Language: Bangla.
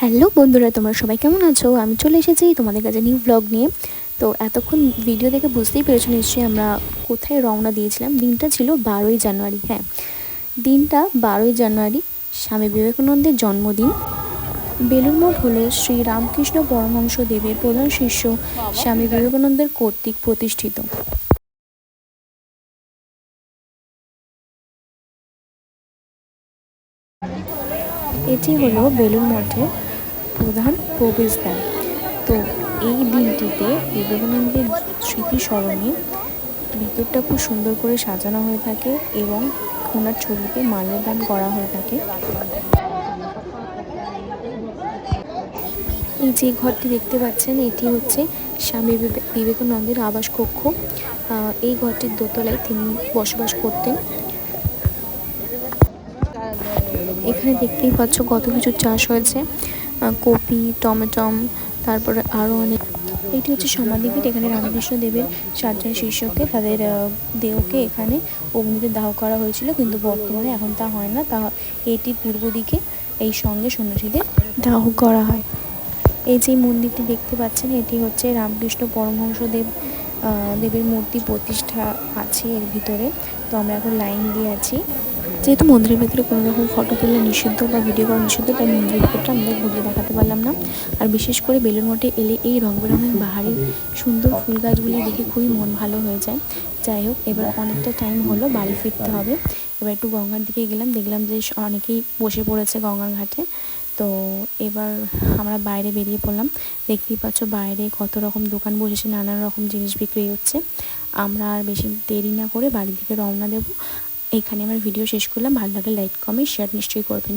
হ্যালো বন্ধুরা, তোমরা সবাই কেমন আছো? আমি চলে এসেছি তোমাদের কাছে নিউ ব্লগ নিয়ে। তো এতক্ষণ ভিডিও দেখে বুঝতেই পেরেছ নিশ্চয়ই আমরা কোথায় রওনা দিয়েছিলাম। দিনটা ছিল বারোই জানুয়ারি হ্যাঁ। দিনটা বারোই জানুয়ারি, স্বামী বিবেকানন্দের জন্মদিন। বেলুর মঠ হলো শ্রী রামকৃষ্ণ পরমহংস দেবের প্রধান শিষ্য স্বামী বিবেকানন্দের কর্তৃক প্রতিষ্ঠিত। এটি হলো বেলুর মঠের প্রধান প্রবেশদ্বার তো এই দিনটিতে বিবেকানন্দের স্মৃতি স্মরণে ভিতরটা খুব সুন্দর করে সাজানো হয়ে থাকে এবং ওনার ছবিতে মাল্যদান করা হয়ে থাকে। এই যে ঘরটি দেখতে পাচ্ছেন, এটি হচ্ছে স্বামী বিবে- বিবেকানন্দের আবাস কক্ষ। এই ঘরটির দোতলায় তিনি বসবাস করতেন। এখানে দেখতেই পাচ্ছ কত কিছু চাষ হয়েছে। কপি, টমেটম, তারপরে আরও অনেক। এটি হচ্ছে সমাধিপীঠ, এখানে রামকৃষ্ণ দেবের সাতজন শিষ্যকে, তাদের দেহকে এখানে অগ্নিতে দাহ করা হয়েছিল, কিন্তু বর্তমানে এখন তা হয় না। তা এটি পূর্ব দিকে এই সঙ্গে সন্ন্যাসীদের দাহ করা হয়। এই যে মন্দিরটি দেখতে পাচ্ছেন, এটি হচ্ছে রামকৃষ্ণ পরমহংসদেব দেবের মূর্তি প্রতিষ্ঠা আছে এর ভিতরে। তো আমরা এখন লাইন দিয়ে আছি। যেহেতু মন্দিরের ভিতরে কোনো রকম ফটো তোলা নিষিদ্ধ বা ভিডিও করা নিষিদ্ধ, তাই মন্দিরের ভিতরটা আমাদের ঘুরিয়ে দেখাতে পারলাম না। আর বিশেষ করে বেলুর মঠে এলে এই রং বেরঙের বাহারি সুন্দর ফুল গাছগুলি দেখে খুবই মন ভালো হয়ে যায়। যাই হোক, এবার অনেকটা টাইম হলো, বাড়ি ফিরতে হবে। এবার একটু গঙ্গার দিকে গেলাম, দেখলাম যে অনেকেই বসে পড়েছে গঙ্গার ঘাটে। তো এবার আমরা বাইরে বেরিয়ে পড়লাম। দেখতেই পাচ্ছ বাইরে কত রকম দোকান বসেছে নানান রকম জিনিস বিক্রি হচ্ছে। আমরা আর বেশি দেরি না করে বাড়ির দিকে রওনা দেবো। এখানে আমার ভিডিও শেষ করলাম। ভালো লাগলে লাইক কমেন্ট শেয়ার নিশ্চয়ই করবেন।